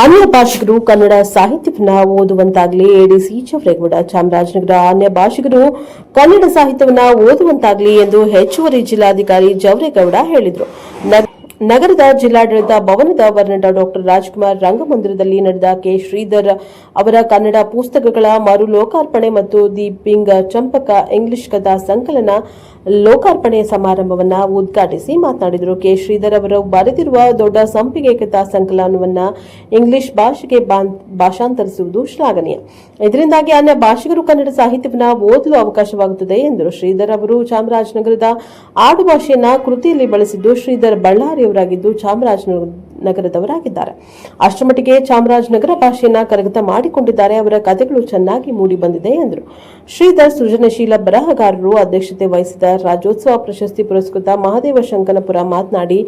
ಅನ್ಯ ಭಾಷಿಗರು ಕನ್ನಡ ಸಾಹಿತ್ಯವನ್ನ ಓದುವಂತಾಗಲಿ ಎಡಿಸಿ ಚವರೇಗೌಡ, ಚಾಮರಾಜನಗರ, ಅನ್ಯ ಭಾಷಿಗರು ಕನ್ನಡ ಸಾಹಿತ್ಯವನ್ನ ಓದುವಂತಾಗಲಿ ಎಂದು ಹೆಚ್ಚುವರಿ ಜಿಲ್ಲಾಧಿಕಾರಿ ಜವರೇಗೌಡ ಹೇಳಿದರು. ನಗರದ ಜಿಲ್ಲಾಡಳಿತ ಭವನದ ವರ್ಣದ ಡಾಕ್ಟರ್ ರಾಜ್ಕುಮಾರ್ ರಂಗಮಂದಿರದಲ್ಲಿ ನಡೆದ ಕೆ. ಶ್ರೀಧರ್ ಅವರ ಕನ್ನಡ ಪುಸ್ತಕಗಳ ಮರು ಲೋಕಾರ್ಪಣೆ ಮತ್ತು ದಿ ಪಿಂಗ್ ಚಂಪಕ ಇಂಗ್ಲಿಷ್ ಕಥಾ ಸಂಕಲನ ಲೋಕಾರ್ಪಣೆ ಸಮಾರಂಭವನ್ನ ಉದ್ಘಾಟಿಸಿ ಮಾತನಾಡಿದರು. ಕೆ. ಶ್ರೀಧರ್ ಅವರು ಬರೆದಿರುವ ದೊಡ್ಡ ಸಂಪಿಗೆ ಕಥಾ ಸಂಕಲನವನ್ನ ಇಂಗ್ಲಿಷ್ ಭಾಷೆಗೆ ಭಾಷಾಂತರಿಸುವುದು ಶ್ಲಾಘನೀಯ. ಇದರಿಂದಾಗಿ ಅನ್ಯ ಭಾಷಿಗರು ಕನ್ನಡ ಸಾಹಿತ್ಯವನ್ನ ಓದಲು ಅವಕಾಶವಾಗುತ್ತದೆ ಎಂದರು. ಶ್ರೀಧರ್ ಅವರು ಚಾಮರಾಜನಗರದ ಆಡು ಭಾಷೆಯನ್ನ ಕೃತಿಯಲ್ಲಿ ಬಳಸಿದ್ದು ಶ್ರೀಧರ್ ಇವರಾಗಿದ್ದು ಚಾಮರಾಜನಗರ ಬಳ್ಳಾರಿಯವರಾಗಿದ್ದು ಅಷ್ಟರ ಅಷ್ಟಮಟ್ಟಿಗೆ ಚಾಮರಾಜನಗರ ಭಾಷೆಯನ್ನ ಕರಗತ ಮಾಡಿಕೊಂಡಿದ್ದಾರೆ. ಅವರ ಕಥೆಗಳು ಚೆನ್ನಾಗಿ ಮೂಡಿ ಬಂದಿದೆ ಎಂದರು. ಶ್ರೀಧರ್ ಸೃಜನಶೀಲ ಬರಹಗಾರರು ಅಧ್ಯಕ್ಷತೆ ವಹಿಸಿದ ರಾಜ್ಯೋತ್ಸವ ಪ್ರಶಸ್ತಿ ಪುರಸ್ಕೃತ ಮಹಾದೇವ ಶಂಕನಪುರ ಮಾತನಾಡಿ,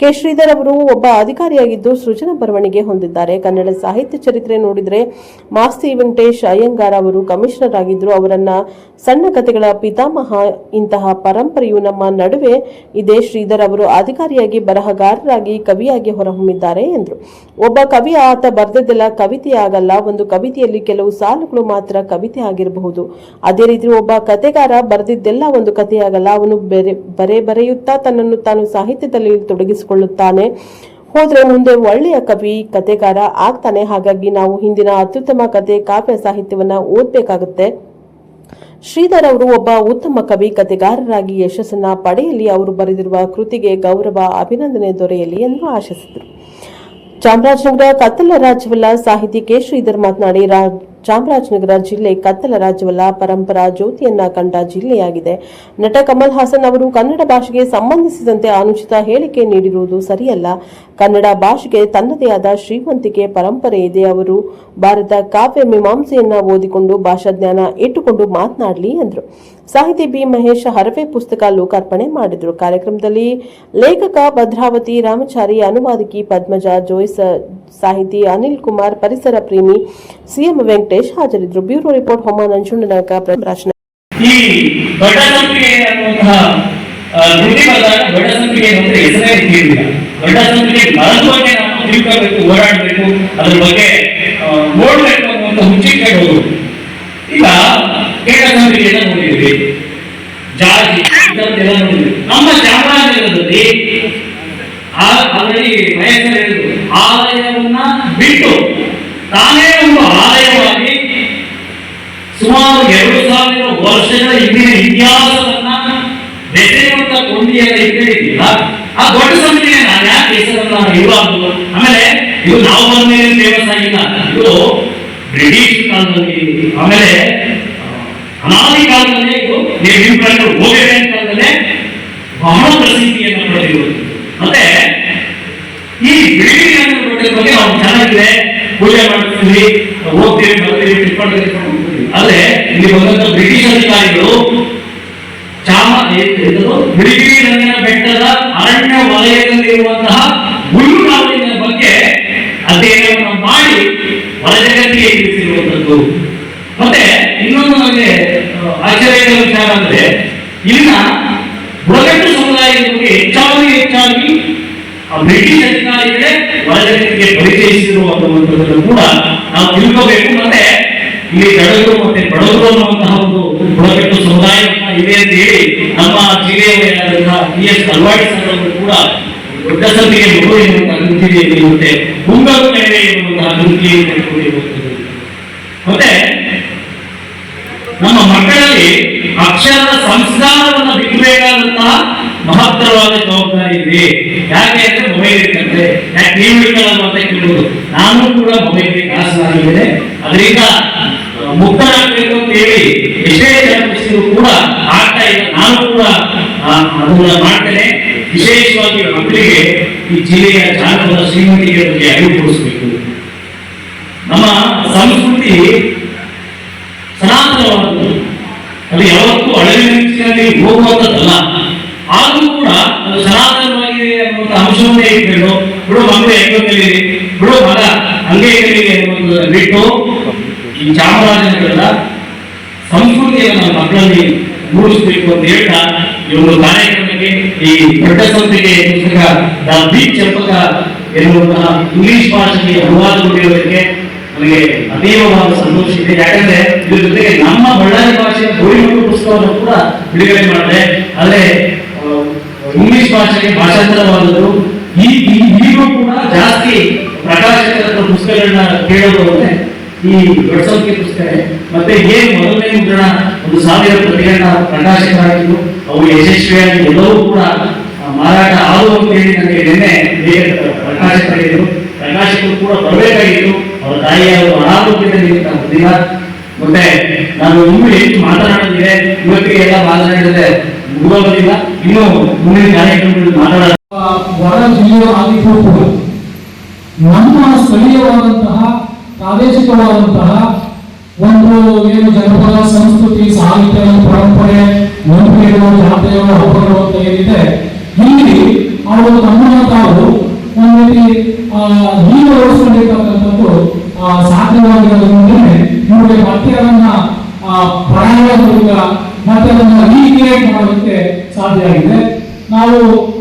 ಕೆ. ಶ್ರೀಧರ್ ಅವರು ಒಬ್ಬ ಅಧಿಕಾರಿಯಾಗಿದ್ದು ಸೃಜನ ಬರವಣಿಗೆ ಹೊಂದಿದ್ದಾರೆ. ಕನ್ನಡ ಸಾಹಿತ್ಯ ಚರಿತ್ರೆ ನೋಡಿದರೆ ಮಾಸ್ತಿ ವೆಂಕಟೇಶ್ ಅಯ್ಯಂಗಾರ್ ಅವರು ಕಮಿಷನರ್ ಆಗಿದ್ದರು ಅವರನ್ನ ಸಣ್ಣ ಕಥೆಗಳ ಪಿತಾಮಹ ಇಂತಹ ಪರಂಪರೆಯು ನಮ್ಮ ನಡುವೆ ಇದೆ. ಶ್ರೀಧರ್ ಅವರು ಅಧಿಕಾರಿಯಾಗಿ ಬರಹಗಾರರಾಗಿ ಕವಿಯಾಗಿ ಹೊರಹೊಮ್ಮಿದ್ದಾರೆ ಎಂದರು. ಒಬ್ಬ ಕವಿ ಆತ ಬರೆದದ್ದೆಲ್ಲ ಕವಿತೆ ಆಗಲ್ಲ, ಒಂದು ಕವಿತೆಯಲ್ಲಿ ಕೆಲವು ಸಾಲುಗಳು ಮಾತ್ರ ಕವಿತೆ ಆಗಿರಬಹುದು. ಅದೇ ರೀತಿ ಒಬ್ಬ ಕತೆಗಾರ ಬರೆದಿದ್ದೆಲ್ಲ ಒಂದು ಕಥೆಯಾಗಲ್ಲ ಅವನು ಬೇರೆ, ಬರೆ ಬರೆಯುತ್ತಾ ತನ್ನನ್ನು ತಾನು ಸಾಹಿತ್ಯದಲ್ಲಿ ತೊಡಗಿಸಿಕೊಳ್ಳುತ್ತಾನೆ. ಹೋದ್ರೆ ಮುಂದೆ ಒಳ್ಳೆಯ ಕವಿ ಕತೆಗಾರ ಆಗ್ತಾನೆ. ಹಾಗಾಗಿ ನಾವು ಹಿಂದಿನ ಅತ್ಯುತ್ತಮ ಕತೆ, ಕಾವ್ಯ ಸಾಹಿತ್ಯವನ್ನ ಓದಬೇಕಾಗುತ್ತೆ. ಶ್ರೀಧರ್ ಅವರು ಒಬ್ಬ ಉತ್ತಮ ಕವಿ ಕತೆಗಾರರಾಗಿ ಯಶಸ್ಸನ್ನ ಪಡೆಯಲಿ. ಅವರು ಬರೆದಿರುವ ಕೃತಿಗೆ ಗೌರವ, ಅಭಿನಂದನೆ ದೊರೆಯಲಿ ಎಂದು ಆಶಿಸಿದರು. ಚಾಮರಾಜನಗರ ಕತ್ತಲ ರಾಜ್ಯವಲ್ಲ ಸಾಹಿತಿ ಕೆ ಶ್ರೀಧರ್ ಮಾತನಾಡಿ ಚಾಮರಾಜನಗರ ಜಿಲ್ಲೆ ಕತ್ತಲ ರಾಜ್ಯವಲ್ಲ ಪರಂಪರಾ ಜ್ಯೋತಿಯನ್ನ ಕಂಡ ಜಿಲ್ಲೆಯಾಗಿದೆ. ನಟ ಕಮಲ್ ಹಾಸನ್ ಅವರು ಕನ್ನಡ ಭಾಷೆಗೆ ಸಂಬಂಧಿಸಿದಂತೆ ಅನುಚಿತ ಹೇಳಿಕೆ ನೀಡಿರುವುದು ಸರಿಯಲ್ಲ. ಕನ್ನಡ ಭಾಷೆಗೆ ತನ್ನದೇ ಆದ ಶ್ರೀಮಂತಿಕೆ ಪರಂಪರೆ ಇದೆ ಅವರು. ಭಾರತ ಕಾವ್ಯ ಮೀಮಾಂಸೆಯನ್ನ ಓದಿಕೊಂಡು ಭಾಷಾ ಜ್ಞಾನ ಇಟ್ಟುಕೊಂಡು ಮಾತನಾಡಲಿ ಎಂದರು ಸಾಹಿತಿ ಬಿ ಮಹೇಶ್ ಹರವೆ ಪುಸ್ತಕ ಲೋಕಾರ್ಪಣೆ ಮಾಡಿದರು. ಕಾರ್ಯಕ್ರಮದಲ್ಲಿ ಲೇಖಕ ಭದ್ರಾವತಿ ರಾಮಚಾರಿ ಅನುವಾದಕಿ ಪದ್ಮಜ ಜೋಯ್ಸ್ ಸಾಹಿತಿ ಅನಿಲ್ ಕುಮಾರ್ ಪರಿಸರ ಪ್ರೇಮಿ ಸಿಎಂ ವೆಂಕಟೇಶ್ ಹಾಜರಿದ್ದರು. ಬ್ಯೂರೋ ರಿಪೋರ್ಟ್ ಹೊಮ್ಮ ನಂಜುಂಡನಾಯಕ ಪ್ರಕಾಶನ ಈ ದೊಡ್ಡ ಸಂಪಿಗೆ ಅನ್ನುವಂತಹ ಆ, ಕೃತಿ ಬಂದಾಗ ದೊಡ್ಡ ಸಂಪಿಗೆ ಅಂದ್ರೆ ಹೆಸರೇ ಇಟ್ಟಿರಲಿಲ್ಲ ದೊಡ್ಡ ಸಂಪಿಗೆ ಮರದ ಬಗ್ಗೆ ನಾವು ತಿಳ್ಕೋಬೇಕು ಓಡಾಡಬೇಕು ಅದ್ರ ಬಗ್ಗೆ ಆ, ನೋಡ್ಬೇಕು ಅನ್ನುವಂಥ ಹುಚ್ಚಿಕೆ ಹೋಗುದು ಈಗ ಕೇಟ ಸಂಪಿಗೆಯನ್ನ ನೋಡಿದ್ವಿ. ಜಾತಿ ಇದನ್ನೆಲ್ಲ ನೋಡಿದ್ವಿ. ನಮ್ಮ ಚಾಮರಾಜನಗರದಲ್ಲಿ ಆಲ್ರೆಡಿ ಮಹೇಶ್ವರ ಹೇಳಿದ್ರು ಆಲಯವನ್ನ ಬಿಟ್ಟು ತಾನೇ ಒಂದು ಆಲಯವಾಗಿ ಸುಮಾರು ಎರಡು ಸಾವಿರ ವರ್ಷಗಳ ಹಿಂದಿನ ಇತಿಹಾಸವನ್ನ ಬೆಸೆಯುವಂತ ಕೊಂಡಿಯನ್ನ ಇದ್ದಿಲ್ಲ. ಆ ದೊಡ್ಡ ಸಮಿತಿಗೆ ನಾನು ಯಾಕೆ ಹೆಸರನ್ನ ಇರಬಾರ್ದು ಆಮೇಲೆ ಇದು ನಾವು ಬಂದ ಮೇಲೆ ಫೇಮಸ್ ಆಗಿಲ್ಲ. ಇದು ಬ್ರಿಟಿಷ್ ಕಾಲದಲ್ಲಿ. ಆಮೇಲೆ ಅನಾದಿ ಕಾಲದಲ್ಲೇ ಇದು ನೀವು ಓಬೇಡನ್ ಕಾಲದಲ್ಲೇ ಬಹಳ ಪ್ರಸಿದ್ಧಿಯನ್ನು ಪಡೆದಿರುವುದು ಮತ್ತೆ ಈ ಬಿಲ್ಡಿಂಗ್ ಅನ್ನು ಬಗ್ಗೆ ನಾವು ಚೆನ್ನಾಗಿದೆ. ಪೂಜೆ ಮಾಡ್ತೀವಿ ಹೋಗ್ತೀವಿ ಬರ್ತೀವಿ ತಿಳ್ಕೊಂಡು ಅಲ್ಲೇ ಇಲ್ಲಿ ಬಂದಂತ ಬ್ರಿಟಿಷ್ ಅಧಿಕಾರಿಗಳು ಚಾಮ ಬಿಳಿಗಿರಿ ರಂಗನ ಬೆಟ್ಟದ ಅರಣ್ಯ ವಲಯದಲ್ಲಿರುವಂತಹ ಹುಲ್ಲುಗಾವಲಿನ ಬಗ್ಗೆ ಅಧ್ಯಯನವನ್ನು ಮಾಡಿ ನನಗೆ ಆ, ಆಶ್ಚರ್ಯದ ವಿಚಾರ ಅಂದ್ರೆ ಇಲ್ಲಿನ ಬುಡಕಟ್ಟು ಸಮುದಾಯದಲ್ಲಿ ಹೆಚ್ಚಾಗಿ ಹೆಚ್ಚಾಗಿ ಬ್ರಿಟಿಷ್ ಅಧಿಕಾರಿಗಳೇ ಒಳಜಗತ್ತಿಗೆ ಪರಿಚಯಿಸಿರುವ ಅನ್ನುವಂಥದ್ದನ್ನು ಕೂಡ ನಾವು ತಿಳ್ಕೋಬೇಕು. ಮತ್ತೆ ಇಲ್ಲಿ ದಡಗರು ಮತ್ತೆ ಬಡವರು ಅನ್ನುವಂತಹ ಒಂದು ಬುಡಕಟ್ಟು ಸಮುದಾಯ ಇದೆ ಅಂತ ಹೇಳಿ ನಮ್ಮ ಜಿಲ್ಲೆಯ ಪಿ ಎಸ್ ಅಲ್ವಾಡಿ ಅವರು ಕೂಡ ದೊಡ್ಡ ಸಂಖ್ಯೆಗೆ ಬರುವ ಎನ್ನುವಂತಹ ಕೃತಿಯಲ್ಲಿ ಮತ್ತೆ ಮುಂಗಾರು ಮೇಲೆ ಎನ್ನುವಂತಹ ತೆಗೆದುಕೊಂಡಿರುವಂಥದ್ದು ಮತ್ತೆ ನಮ್ಮ ಮಕ್ಕಳಲ್ಲಿ ಅಕ್ಷರದ ಸಂಸ್ಕಾರವನ್ನು ಬಿಡಬೇಕಾದಂತಹ ಮಹತ್ತರವಾದ ಜವಾಬ್ದಾರಿ ಇದೆ. ಯಾಕೆ ಅಂದ್ರೆ ಮೊಬೈಲ್ ಇರ್ತಂತೆ ಯಾಕೆ ನೀವು ಅಂತ ಕೇಳ್ಬೋದು. ನಾನು ಕೂಡ ಮೊಬೈಲ್ಗೆ ಕಾಸಲಾಗಿದ್ದೇನೆ ಅದರಿಂದ ಮುಕ್ತರಾಗಬೇಕು ಅಂತ ಹೇಳಿ ವಿಷಯ ಜನರು ಕೂಡ ಆಗ್ತಾ ಇಲ್ಲ. ನಾನು ಕೂಡ ಅದನ್ನ ಮಾಡ್ತೇನೆ. ವಿಶೇಷವಾಗಿ ಮಕ್ಕಳಿಗೆ ಈ ಜಿಲ್ಲೆಯ ಜಾನಪದ ಶ್ರೀಮಂತಿಗೆ ಬಗ್ಗೆ ಅರಿವು ನಮ್ಮ ಸಂಸ್ಕೃತಿ ಸನಾತನವಾದದ್ದು ಅದು ಯಾವತ್ತೂ ಅಳವಿನಲ್ಲಿ ಹೋಗುವಂಥದ್ದಲ್ಲ. ಆದರೂ ಕೂಡ ಅದು ಸನಾತನವಾಗಿದೆ ಅನ್ನುವಂಥ ಅಂಶವನ್ನೇ ಇಟ್ಕೊಂಡು ಬಿಡು ಮಕ್ಕಳು ಹೆಂಗೋ ಕಲೀರಿ ಬಿಡು ಮಗ ಹಂಗೆ ಕಲೀರಿ ಬಿಟ್ಟು ಈ ಚಾಮರಾಜನಗರದ ಸಂಸ್ಕೃತಿಯನ್ನು ಮಕ್ಕಳಲ್ಲಿ ಮೂಡಿಸಬೇಕು ಅಂತ ಹೇಳ್ತಾ ಈ ಒಂದು ಕಾರ್ಯಕ್ರಮಕ್ಕೆ ಈ ದೊಡ್ಡ ಸಂಸ್ಥೆಗೆ ಪುಸ್ತಕ ದ ಬೀಚ್ ಚಂಪಕ ಎನ್ನುವಂತಹ ಇಂಗ್ಲಿಷ್ ಭಾಷೆಗೆ ಅನುವಾದಗೊಂಡಿರುವುದಕ್ಕೆ ನನಗೆ ಅತೀವವಾದ ಸಂತೋಷ ಇದೆ ಯಾಕಂದ್ರೆ ಇದ್ರ ಜೊತೆಗೆ ನಮ್ಮ ಬಳ್ಳಾರಿ ಭಾಷೆಯ ಗೋರಿಮಟ್ಟು ಪುಸ್ತಕವನ್ನು ಕೂಡ ಬಿಡುಗಡೆ ಮಾಡಿದೆ. ಆದರೆ ಇಂಗ್ಲಿಷ್ ಭಾಷೆಗೆ ಭಾಷಾಂತರವಾದದ್ದು. ಈ ಈಗಲೂ ಕೂಡ ಜಾಸ್ತಿ ಪ್ರಕಾಶಕರ ಪುಸ್ತಕಗಳನ್ನ ಕೇಳೋದು ಅಂದ್ರೆ ಈ ದೊಡ್ಡ ಸಂಖ್ಯೆ ಪುಸ್ತಕ. ಮತ್ತೆ ಏನ್ ಮೊದಲನೇ ಮುದ್ರಣ ಒಂದು ಸಾವಿರ ಪ್ರತಿಗಳನ್ನ ಪ್ರಕಾಶಕರಾಗಿದ್ದು, ಅವು ಯಶಸ್ವಿಯಾಗಿ ಎಲ್ಲವೂ ಕೂಡ ಮಾರಾಟ ಆಗುವಂತ ಹೇಳಿ ನನಗೆ ನಿನ್ನೆ ಪ್ರಕಾಶಕರಾಗಿದ್ದರು ಪ್ರಕಾಶಕರು ಕೂಡ ಬರಬೇಕಾಗಿತ್ತು. ಅವರ ತಾಯಿಯ ಒಂದು ಅನಾರೋಗ್ಯದ ನಿಮಿತ್ತ ಬಂದಿಲ್ಲ. ಮತ್ತೆ ನಾನು ಇನ್ನೂ ಹೆಚ್ಚು ಮಾತನಾಡೋದಿದೆ ಇವತ್ತಿಗೆ ಎಲ್ಲ ಮಾತನಾಡಿದ್ರೆ ಮುಗಿದೋಗೋದಿಲ್ಲ ಇನ್ನು ಮುಂದಿನ ಕಾರ್ಯಕ್ರಮದಲ್ಲಿ ಕೂಡ ನಮ್ಮ ಸ್ಥಳೀಯವಾದಂತಹ, ಪ್ರಾದೇಶಿಕವಾದಂತಹ ಒಂದು ಏನು ಜನಪದ, ಸಂಸ್ಕೃತಿ, ಸಾಹಿತ್ಯ ಪರಂಪರೆ ನಂಬಿಕೆಗಳು ಜಾತ್ರೆಗಳು ಹಬ್ಬಗಳು ಅಂತ ಏನಿದೆ, ಇಲ್ಲಿ ಅವರು ತಮ್ಮನ್ನು ತಾವು ಒಂದು ರೀತಿ ಹೀಗೆ ಓಡಿಸ್ಕೊಂಡಿರ್ತಕ್ಕಂಥದ್ದು ಆ, ಸಾಧ್ಯವಾಗಿರೋದ್ರಿಂದ ಇವ್ರಿಗೆ ಮತ್ತೆ ಅದನ್ನ ಆ, ಪರಾಯ ಮೂಲಕ ಮತ್ತೆ ಅದನ್ನ ರೀಕ್ರಿಯೇಟ್ ಮಾಡೋದಕ್ಕೆ ಸಾಧ್ಯ ಆಗಿದೆ. ನಾವು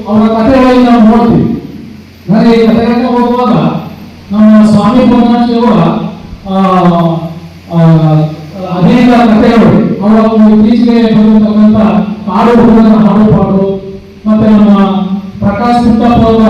ಅವರ ಕಥೆಗಳನ್ನು ನಾವು ನೋಡ್ತೀವಿ. ನನಗೆ ಈ ಕಥೆಗಳನ್ನ ಹೋಗುವಾಗ ನಮ್ಮ ಸ್ವಾಮಿ ಪರಮಾತ್ಮವರ ಅನೇಕ ಕಥೆಗಳು ಅವರ ಒಂದು ಇತ್ತೀಚೆಗೆ ಬಂದಿರತಕ್ಕಂಥ ಕಾಡು ಹುಡುಗನ ಹಾಡು ಪಾಡು ಮತ್ತೆ ನಮ್ಮ ಪ್ರಕಾಶ್ ಪುಟ್ಟಪ್ಪ ಅವರ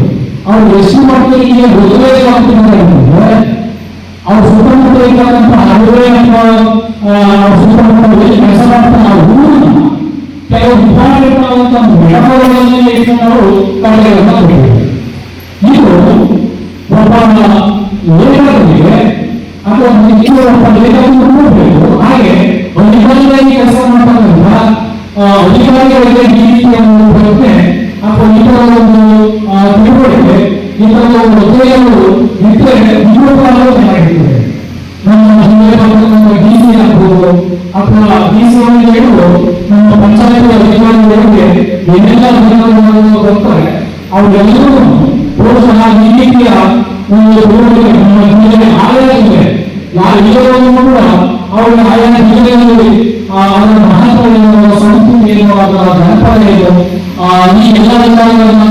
ಅವರು ಎಷ್ಟು ಮಟ್ಟಿಗೆ ಮೊದಲೇ ಆಗ್ತಿದ್ದಾರೆ ಅವ್ರ ಸುತ್ತಮುತ್ತ ಇರ್ತಕ್ಕಂಥ ಅಡುಗೆ ಅಥವಾ ಅವ್ರ ಕೆಲಸ ಮಾಡ್ತಾ ಆ ಊರನ್ನ ಕೆಲವು ಬೆಳವಣಿಗೆಗಳನ್ನ ಇಟ್ಕೊಂಡು ಅವರು ಕಳೆಗಳನ್ನ ಕೊಟ್ಟಿದ್ದಾರೆ. ಇದು ಒಬ್ಬ ಲೇಖಕರಿಗೆ ಅಥವಾ ಇನ್ನೂ ಒಬ್ಬ ಹಾಗೆ ಒಂದು ಇಬ್ಬರಿಗಾಗಿ ಕೆಲಸ ಆ, ಅಧಿಕಾರಿಗಳಿಗೆ ಈ ರೀತಿಯ ಒಂದು ಅಥವಾ ಒಂದು ಈ ಥರದ ಒಂದು ಇನ್ನೂ ಕೂಡ ಅದು ಚೆನ್ನಾಗಿರ್ತದೆ ನಮ್ಮ ಬರ್ತಕ್ಕಂಥ ಡಿ ಸಿ ಆಗ್ಬೋದು, ಅಥವಾ ಡಿ ಸಿ ನಮ್ಮ ಬರ್ತಾರೆ ಅವರೆಲ್ಲರೂ ಈ ರೀತಿಯ ಒಂದು ನಮ್ಮ ಜಿಲ್ಲೆಗೆ ಆದಾಯ ಇದೆ ಯಾರು ಇಲ್ಲವನ್ನು ಕೂಡ ಅವರ ಆಯಾ ಜಿಲ್ಲೆಯಲ್ಲಿ ಅದರ ಜನಪದ ಈ ಎಲ್ಲ